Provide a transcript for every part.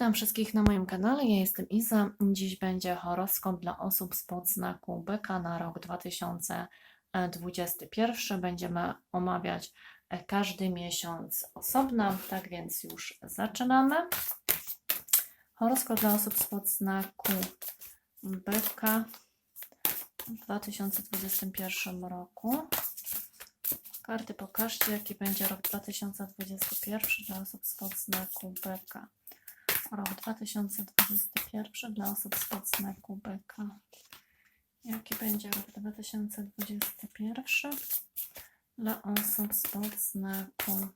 Witam wszystkich na moim kanale. Ja jestem Iza. Dziś będzie horoskop dla osób z podznaku byka na rok 2021. Będziemy omawiać e, każdy miesiąc osobno, tak więc już zaczynamy. Horoskop dla osób z podznaku byka w 2021 roku. Karty pokażcie, jaki będzie rok 2021 dla osób z podznaku byka. Rok 2021 dla osób z podznaku byka. Jaki będzie rok 2021 dla osób z podznaku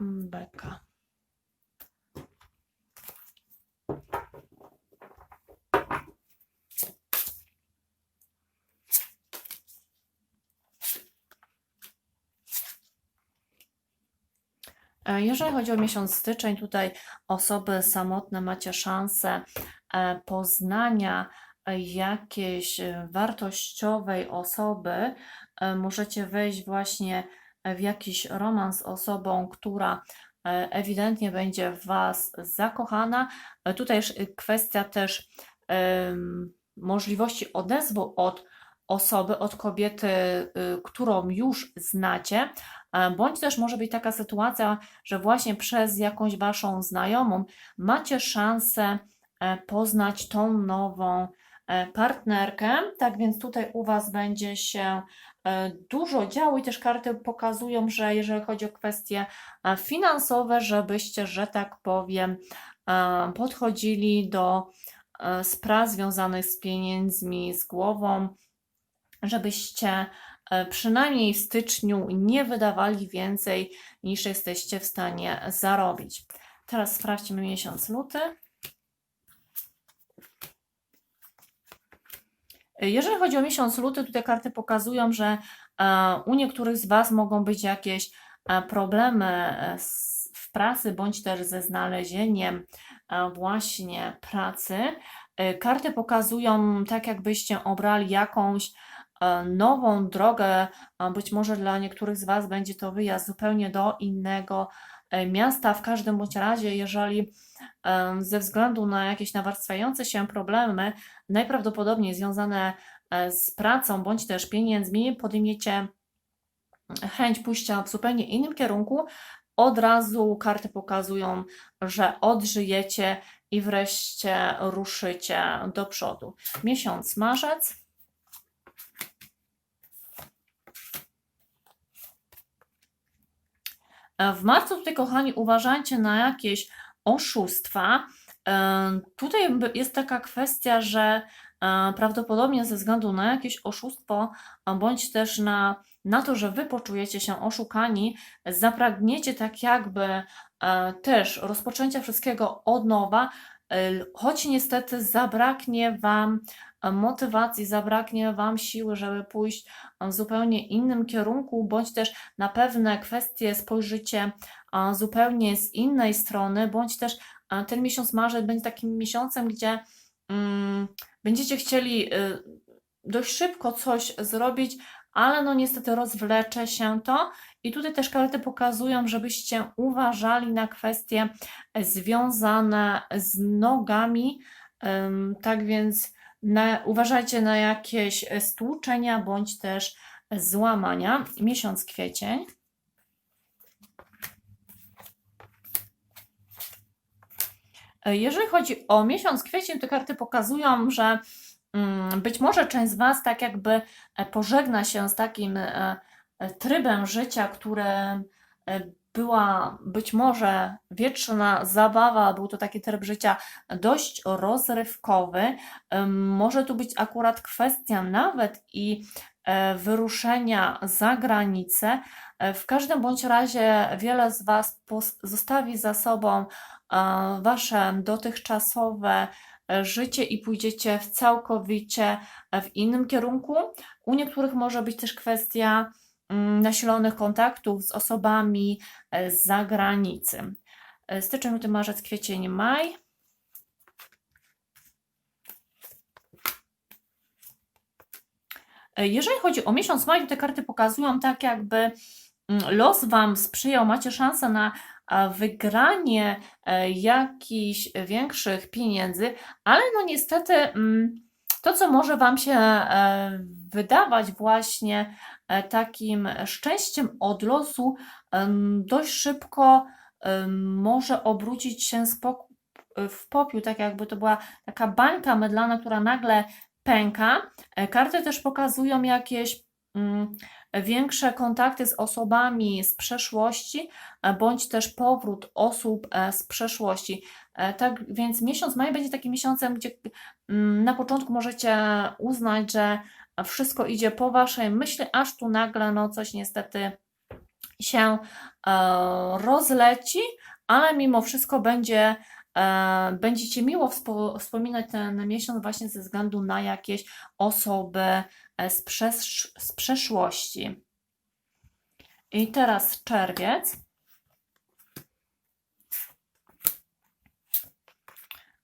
byka. Jeżeli chodzi o miesiąc styczeń, tutaj osoby samotne macie szansę e, poznania e, jakiejś e, wartościowej osoby. E, Możecie wejść właśnie w jakiś romans z osobą, która e, ewidentnie będzie w Was zakochana. E, Tutaj e, kwestia też możliwości odezwu od osoby, od kobiety, y, którą już znacie, e, bądź też może być taka sytuacja, że właśnie przez jakąś waszą znajomą macie szansę e, poznać tą nową e, partnerkę. Tak więc tutaj u was będzie się dużo działo i też karty pokazują, że jeżeli chodzi o kwestie finansowe, żebyście, że tak powiem, podchodzili do spraw związanych z pieniędzmi, z głową, żebyście e, przynajmniej w styczniu nie wydawali więcej niż jesteście w stanie zarobić. Teraz sprawdźmy miesiąc luty. Jeżeli chodzi o miesiąc luty, tutaj karty pokazują, że e, u niektórych z Was mogą być jakieś e, problemy w pracy, bądź też ze znalezieniem właśnie pracy. Karty pokazują, tak jakbyście obrali jakąś nową drogę. Być może dla niektórych z Was będzie to wyjazd zupełnie do innego e, miasta. W każdym bądź razie, jeżeli e, ze względu na jakieś nawarstwiające się problemy, najprawdopodobniej związane e, z pracą bądź też pieniędzmi, podejmiecie chęć pójścia w zupełnie innym kierunku, od razu karty pokazują, że odżyjecie i wreszcie ruszycie do przodu. Miesiąc marzec. W marcu tutaj, kochani, uważajcie na jakieś oszustwa. E, Tutaj jest taka kwestia, że e, prawdopodobnie ze względu na jakieś oszustwo, bądź też na, na to, że wy poczujecie się oszukani, zapragniecie tak jakby e, też rozpoczęcia wszystkiego od nowa, e, choć niestety zabraknie wam e, motywacji, zabraknie wam siły, żeby pójść w zupełnie innym kierunku, bądź też na pewne kwestie spojrzycie a, zupełnie z innej strony, bądź też ten miesiąc marzec będzie takim miesiącem, gdzie mm, będziecie chcieli dość szybko coś zrobić, ale no niestety rozwlecze się to. I tutaj też karty pokazują, żebyście uważali na kwestie związane z nogami. Tak więc na, uważajcie na jakieś stłuczenia bądź też złamania. Miesiąc kwiecień. Jeżeli chodzi o miesiąc kwiecień, to karty pokazują, że być może część z Was tak jakby e, pożegna się z takim e, e, trybem życia, które była być może wieczna zabawa, był to taki tryb życia dość rozrywkowy. Może tu być akurat kwestia nawet i wyruszenia za granicę. W każdym bądź razie wiele z Was zostawi za sobą Wasze dotychczasowe życie i pójdziecie w całkowicie w innym kierunku. U niektórych może być też kwestia mm, nasilonych kontaktów z osobami e, z zagranicy. E, Styczeń, luty, marzec, kwiecień, maj. E, Jeżeli chodzi o miesiąc maj, te karty pokazują tak, jakby mm, los Wam sprzyjał, macie szansę na a, wygranie e, jakichś większych pieniędzy, ale no niestety mm, to, co może Wam się e, wydawać właśnie e, takim szczęściem od losu, dość szybko może obrócić się w popiół, tak jakby to była taka bańka mydlana, która nagle pęka. Karty też pokazują jakieś mm, większe kontakty z osobami z przeszłości, e, bądź też powrót osób e, z przeszłości. E, Tak więc miesiąc maj będzie takim miesiącem, gdzie mm, na początku możecie uznać, że wszystko idzie po waszej myśli, aż tu nagle no coś niestety się rozleci, ale mimo wszystko będzie, będziecie miło wspo- wspominać ten miesiąc właśnie ze względu na jakieś osoby z, przesz- z przeszłości. I teraz czerwiec.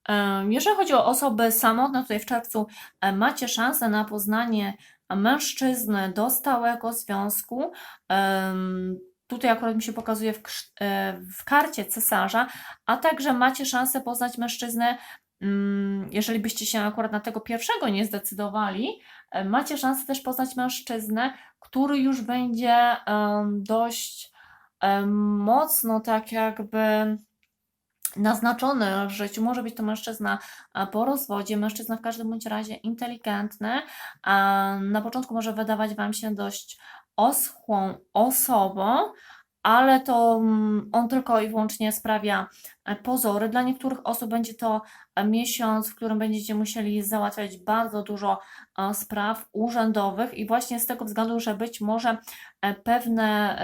Em, Jeżeli chodzi o osoby samotne, tutaj w czerwcu e, macie szansę na poznanie mężczyzny do stałego związku. Tutaj akurat mi się pokazuje w, e, w karcie cesarza, a także macie szansę poznać mężczyznę, mm, jeżeli byście się akurat na tego pierwszego nie zdecydowali, e, macie szansę też poznać mężczyznę, który już będzie dość mocno tak jakby naznaczony w życiu. Może być to mężczyzna a, po rozwodzie, mężczyzna w każdym bądź razie inteligentny. a Na początku może wydawać Wam się dość oschłą osobą, ale to mm, on tylko i wyłącznie sprawia e, pozory. Dla niektórych osób będzie to e, miesiąc, w którym będziecie musieli załatwiać bardzo dużo e, spraw urzędowych i właśnie z tego względu, że być może pewne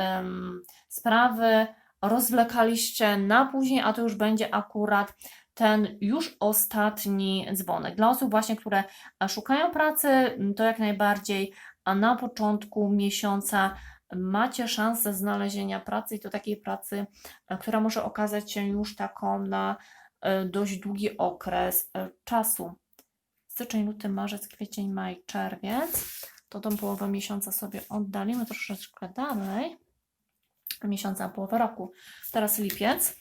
sprawy rozwlekaliście na później, a to już będzie akurat ten już ostatni dzwonek. Dla osób właśnie, które szukają pracy, to jak najbardziej na początku miesiąca macie szansę znalezienia pracy i to takiej pracy, e, która może okazać się już taką na e, dość długi okres e, czasu. Styczeń, luty, marzec, kwiecień, maj, czerwiec. To tą połowę miesiąca sobie oddalimy troszeczkę dalej miesiąca, połowę roku. Teraz lipiec.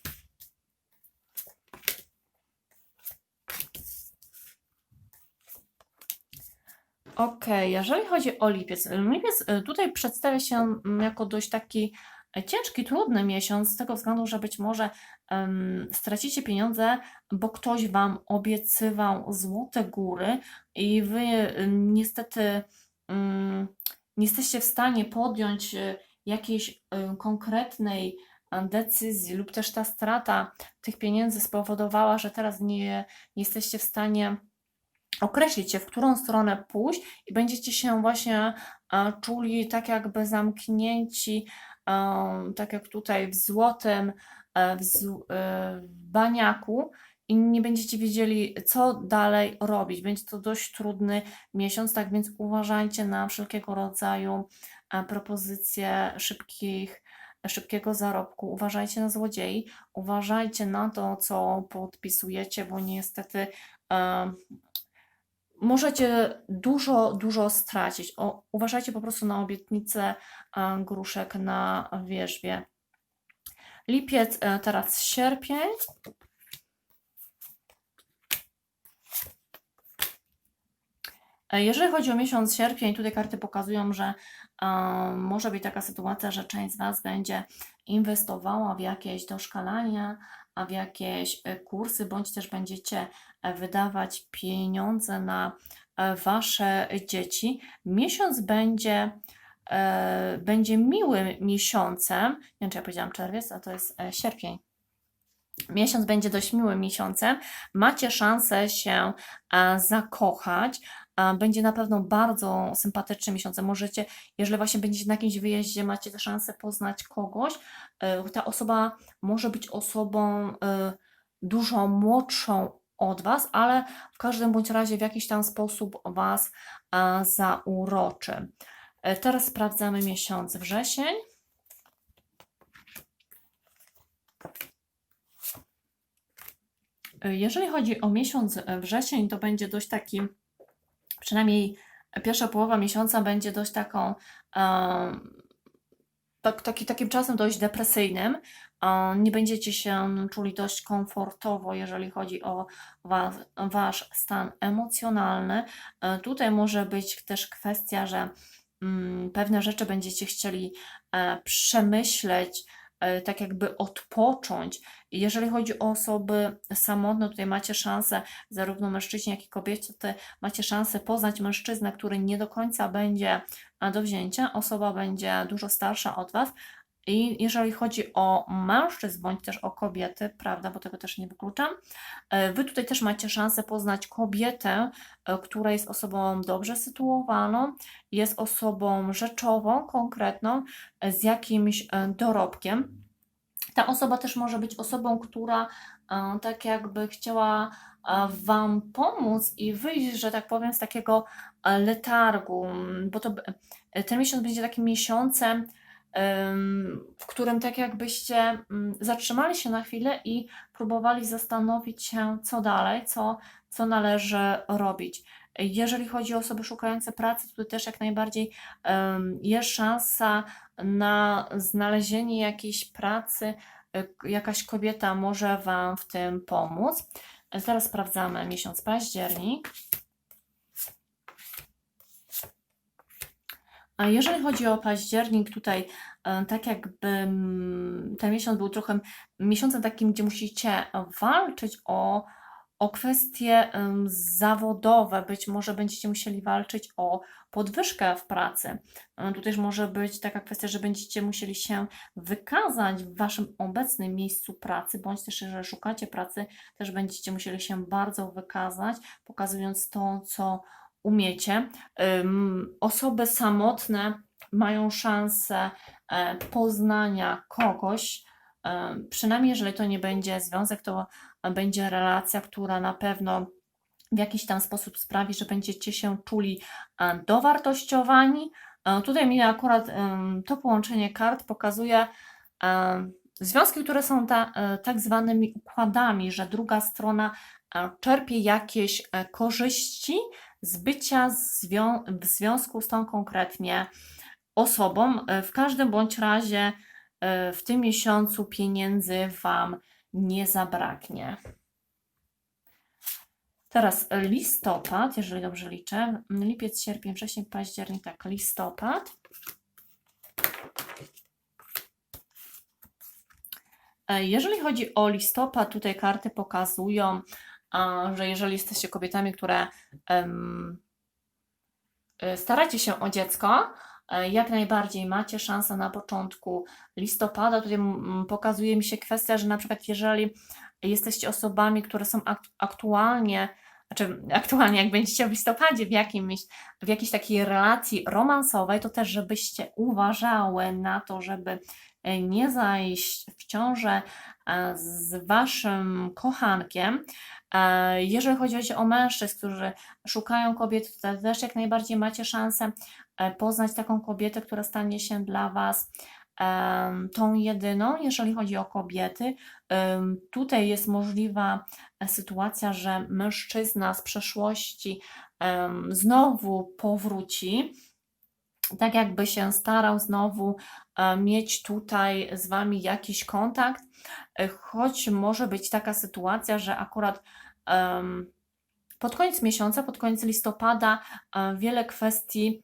Ok, jeżeli chodzi o lipiec, lipiec y, tutaj przedstawia się mm, jako dość taki e, ciężki, trudny miesiąc, z tego względu, że być może em, stracicie pieniądze, bo ktoś Wam obiecywał złote góry i Wy y, niestety mm, nie jesteście w stanie podjąć y, jakiejś y, konkretnej a, decyzji, lub też ta strata tych pieniędzy spowodowała, że teraz nie, nie jesteście w stanie określić się, w którą stronę pójść i będziecie się właśnie a, czuli tak jakby zamknięci, em, tak jak tutaj w złotym, e, w, e, baniaku i nie będziecie wiedzieli, co dalej robić. Będzie to dość trudny miesiąc, tak więc uważajcie na wszelkiego rodzaju e, propozycje szybkich, szybkiego zarobku. Uważajcie na złodziei, uważajcie na to, co podpisujecie, bo niestety możecie dużo, dużo stracić. O, uważajcie po prostu na obietnice e, gruszek na wierzbie. Lipiec, e, teraz sierpień. E, Jeżeli chodzi o miesiąc sierpień, tutaj karty pokazują, że e, może być taka sytuacja, że część z Was będzie inwestowała w jakieś doszkalania, w jakieś e, kursy, bądź też będziecie e, wydawać pieniądze na e, Wasze dzieci. Miesiąc będzie, będzie miłym miesiącem. Nie wiem, czy ja powiedziałam czerwiec, a to jest sierpień. Miesiąc będzie dość miłym miesiącem. Macie szansę się zakochać. Będzie na pewno bardzo sympatycznym miesiącem. Możecie, jeżeli właśnie będziecie na jakimś wyjeździe, macie tę szansę poznać kogoś. E, Ta osoba może być osobą e, dużo młodszą od Was, ale w każdym bądź razie w jakiś tam sposób Was e, zauroczy. Teraz sprawdzamy miesiąc wrzesień. Jeżeli chodzi o miesiąc wrzesień, to będzie dość taki, przynajmniej pierwsza połowa miesiąca będzie dość taką, tak, taki, takim czasem dość depresyjnym. nie będziecie się czuli dość komfortowo, jeżeli chodzi o was, wasz stan emocjonalny. E, Tutaj może być też kwestia, że mm, pewne rzeczy będziecie chcieli e, przemyśleć, tak jakby odpocząć. Jeżeli chodzi o osoby samotne, tutaj macie szansę, zarówno mężczyźni, jak i kobiety, to macie szansę poznać mężczyznę, który nie do końca będzie e, do wzięcia. Osoba będzie dużo starsza od Was. I jeżeli chodzi o mężczyzn bądź też o kobiety, prawda, bo tego też nie wykluczam, e, Wy tutaj też macie szansę poznać kobietę, e, która jest osobą dobrze sytuowaną, jest osobą rzeczową, konkretną, e, z jakimś dorobkiem. Ta osoba też może być osobą, która tak jakby chciała Wam pomóc i wyjść, że tak powiem, z takiego letargu, bo to ten miesiąc będzie takim miesiącem, em, w którym tak jakbyście mm, zatrzymali się na chwilę i próbowali zastanowić się, co dalej, co, co należy robić. Jeżeli chodzi o osoby szukające pracy, to też jak najbardziej jest szansa na znalezienie jakiejś pracy, y, jakaś kobieta może Wam w tym pomóc. Zaraz sprawdzamy miesiąc październik. A jeżeli chodzi o październik, tutaj e, tak jakby mm, ten miesiąc był trochę miesiącem takim, gdzie musicie walczyć o, o kwestie zawodowe. Być może będziecie musieli walczyć o podwyżkę w pracy. E, Tu też może być taka kwestia, że będziecie musieli się wykazać w waszym obecnym miejscu pracy, bądź też, jeżeli szukacie pracy, też będziecie musieli się bardzo wykazać, pokazując to, co umiecie. Osoby samotne mają szansę e, poznania kogoś, e, przynajmniej jeżeli to nie będzie związek, to będzie relacja, która na pewno w jakiś tam sposób sprawi, że będziecie się czuli e, dowartościowani. Tutaj mi akurat to połączenie kart pokazuje związki, które są ta, tak zwanymi układami, że druga strona czerpie jakieś korzyści z bycia w związku z tą konkretnie osobą. E, W każdym bądź razie e, w tym miesiącu pieniędzy Wam nie zabraknie. Teraz listopad, jeżeli dobrze liczę. Lipiec, sierpień, wrzesień, październik, tak, listopad. E, Jeżeli chodzi o listopad, tutaj karty pokazują, że jeżeli jesteście kobietami, które e, staracie się o dziecko, e, jak najbardziej macie szansę na początku listopada. Tutaj pokazuje mi się kwestia, że na przykład jeżeli jesteście osobami, które są ak aktualnie, znaczy aktualnie jak będziecie w listopadzie w, jakimś, w jakiejś takiej relacji romansowej, to też żebyście uważały na to, żeby nie zajść w ciążę e, z waszym kochankiem. E, Jeżeli chodzi o mężczyzn, którzy szukają kobiet, to też jak najbardziej macie szansę e, poznać taką kobietę, która stanie się dla Was tą jedyną, jeżeli chodzi o kobiety. Tutaj jest możliwa e, sytuacja, że mężczyzna z przeszłości znowu powróci, tak jakby się starał znowu e, mieć tutaj z Wami jakiś kontakt, e, choć może być taka sytuacja, że akurat pod koniec miesiąca, pod koniec listopada, e, wiele kwestii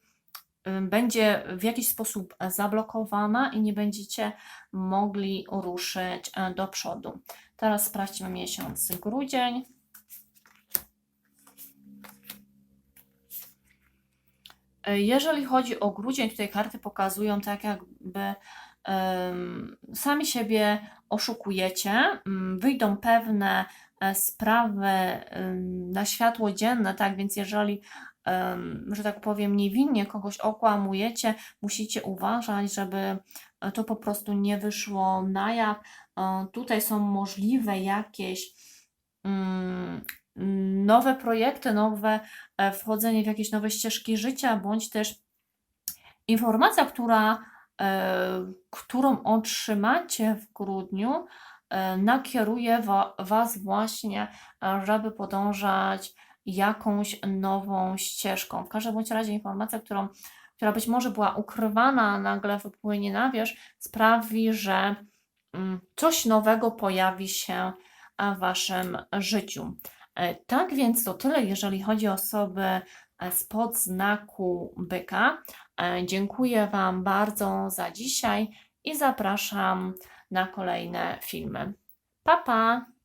będzie w jakiś sposób zablokowana i nie będziecie mogli ruszyć do przodu. Teraz sprawdźmy miesiąc grudzień. Jeżeli chodzi o grudzień, tutaj karty pokazują tak jakby sami siebie oszukujecie, mm, wyjdą pewne e, sprawy na światło dzienne, tak więc jeżeli, że tak powiem, niewinnie kogoś okłamujecie, musicie uważać, żeby e, to po prostu nie wyszło na jaw. Tutaj są możliwe jakieś mm, nowe projekty, nowe e, wchodzenie w jakieś nowe ścieżki życia, bądź też informacja, która, e, którą otrzymacie w grudniu, e, nakieruje wa, Was właśnie, żeby podążać jakąś nową ścieżką. W każdym bądź razie informacja, którą, która być może była ukrywana, nagle wypłynie na wierzch, sprawi, że mm, coś nowego pojawi się w Waszym życiu. E, Tak więc to tyle, jeżeli chodzi o osoby e, spod znaku byka. E, Dziękuję Wam bardzo za dzisiaj i zapraszam na kolejne filmy. Pa, pa!